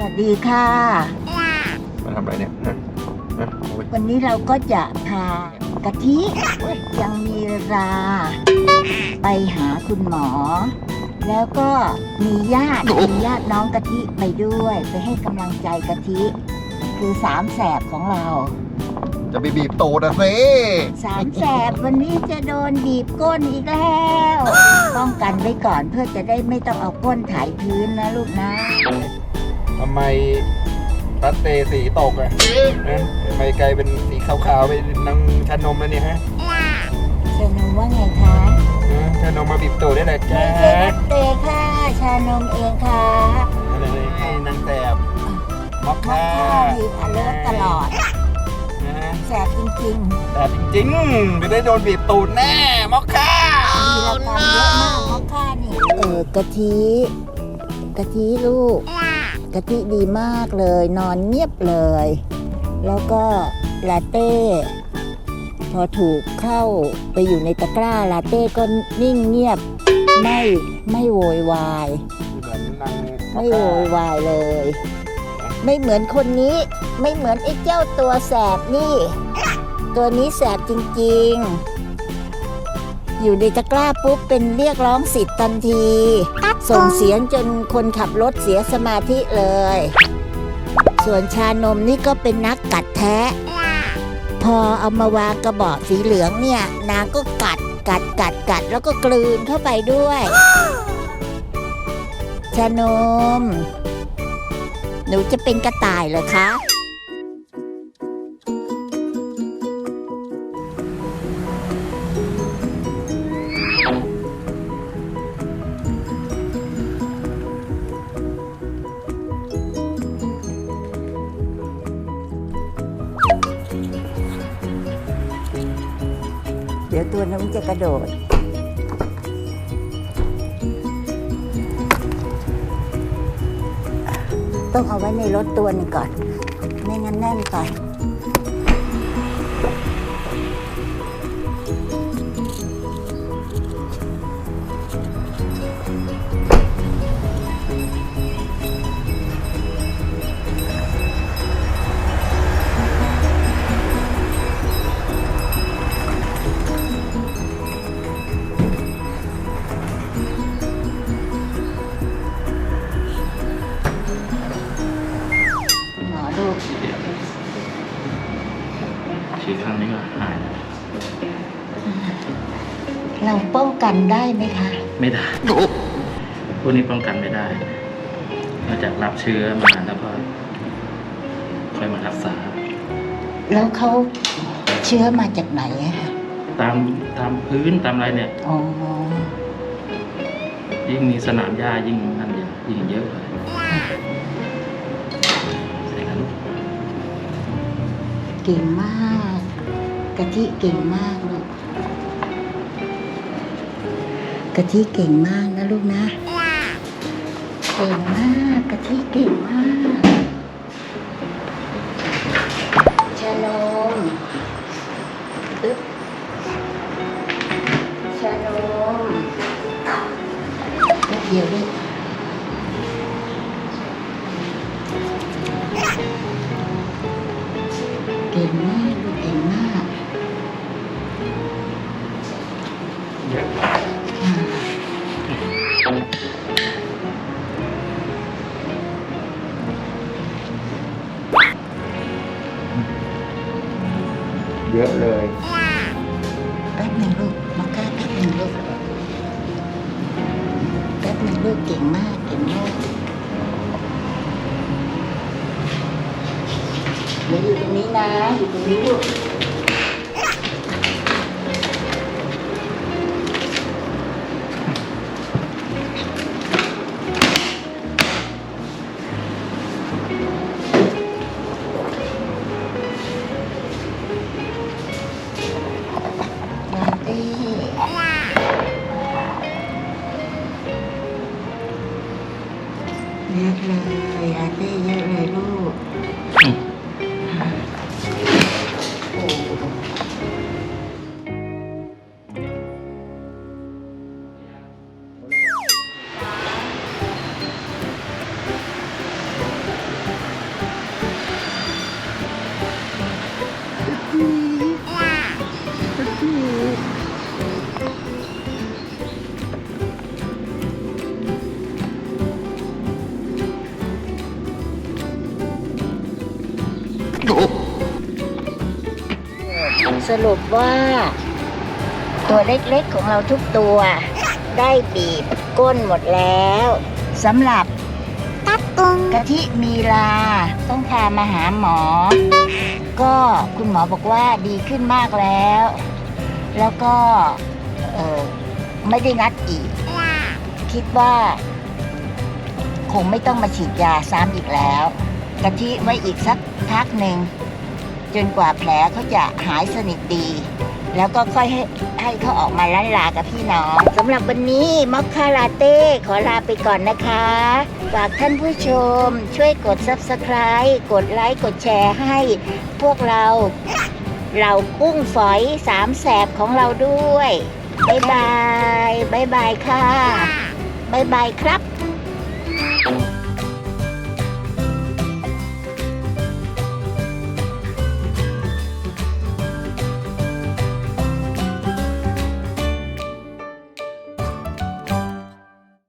วัสดีค่ะ มาทำอะไรเนี่ยฮะฮะเอาไปวันนี้เราก็จะพากะทิยังมีรา ไปหาคุณหมอ แล้วก็มีญาติมีญาติน้องกะทิไปด้วย ไปให้กำลังใจกะทิ คือสามแสบของเรา จะไปบีบตูดอะสิสามแสบวันนี้จะโดนบีบก้นอีกแล้วป้องกันไว้ก่อนเพื่อจะได้ไม่ต้องเอาก้นถ่ายพื้นนะลูกนะ ทำไมรัตเตสีตกอะฮะทำไมกลายเป็นสีขาวๆไปนางชานมแล้วเนี่ยฮะเชานมว่าไงคะฮะชานมมาบีบตูดได้เลยจ้าไม่ใช่นักเตะค่ะชานมเองค่ะอะไรเลยให้นางแสบมอคมัค่าค่าดีอเลิร์ตลอดนะแสบจริงแต่จริงๆจะได้โดนบีบตูดแน่มอคค่าๆมีรายการเยอะมากมัคค่านี่เออกะทิกะทิลูก กะทิดีมากเลย นอนเงียบเลย แล้วก็ลาเต้พอถูกเข้าไปอยู่ในตะกร้าลาเต้ก็นิ่งเงียบไม่ไม่โวยวายเหมือนนางไม่โวยวายเลย ไม่เหมือนคนนี้ไม่เหมือนไอ้เจ้าตัวแสบนี่ ตัวนี้แสบจริงๆ อยู่ในตะกร้าปุ๊บเป็นเรียกร้องสิทธิ์ทันที ส่งเสียงจนคนขับรถเสียสมาธิเลย ส่วนชานมนี่ก็เป็นนักกัดแท้ พอเอามาวางกระบอกสีเหลืองเนี่ย นางก็กัดกัดกัดกัดแล้วก็กลืนเข้าไปด้วย ชานม หนูจะเป็นกระต่ายเหรอคะ ดี๋ยวตัวน้องจะกระโดด ต้องเอาไว้ในรถตัวหนึงก่อน ไม่งั้นแน่นไป หมอดูฉีดครั้งนี้ก็หายแล้วเราป้องกันได้ไหมคะ ไม่ได้พวกนี้ป้องกันไม่ได้ นอกจากรับเชื้อมาแล้วก็ค่อยมารักษา แล้วเขาเชื้อมาจากไหนอะคะตามตามพื้นตามอะไรเนี่ยอ๋อยิ่งมีสนามหญ้ายิ่งนั่นเยอะยิ่งเยอะเลย เก่งมาก กะทิเก่งมากลูก กะทิเก่งมากนะลูกนะ เก่งมาก กะทิเก่งมากชานมอึ๊บชานมแป๊บเดียวลูก เก่งมากลูกเก่งมากเยอะอ่าเยอะเลยแป๊บหนึ่งลูกมาก้าแป๊บหนึ่งลูกแป๊บหนึ่งลูกเก่งมากเก่งมากเดี๋ยวอยู่ตรง นี้นะอยู่ตรงนี้ลูกลาเต้เยอะเลยลาเต้เยอะเลยลูก สรุปว่า ตัวเล็กๆของเราทุกตัว ได้บีบก้นหมดแล้วสำหรับตับตุงกะทิมีลา ต้องพามาหาหมอ ก็คุณหมอบอกว่าดีขึ้นมากแล้ว แล้วก็ไม่ได้นัดอีก คิดว่า คงไม่ต้องมาฉีดยาซ้ำอีกแล้ว กะทิไว้อีกสักพักหนึ่งจนกว่าแผลเขาจะหายสนิทดี แล้วก็ค่อยให้ให้เขาออกมาล้านลากับพี่น้องสำหรับวันนี้มอคคาลาเต้ขอลาไปก่อนนะคะฝากท่านผู้ชม ช่วยกด Subscribe กดไลค์กดแชร์ให้พวกเราเรากุ้งฝอยสามแสบของเราด้วย บ๊ายบาย บ๊ายบายค่ะ บ๊ายบายครับ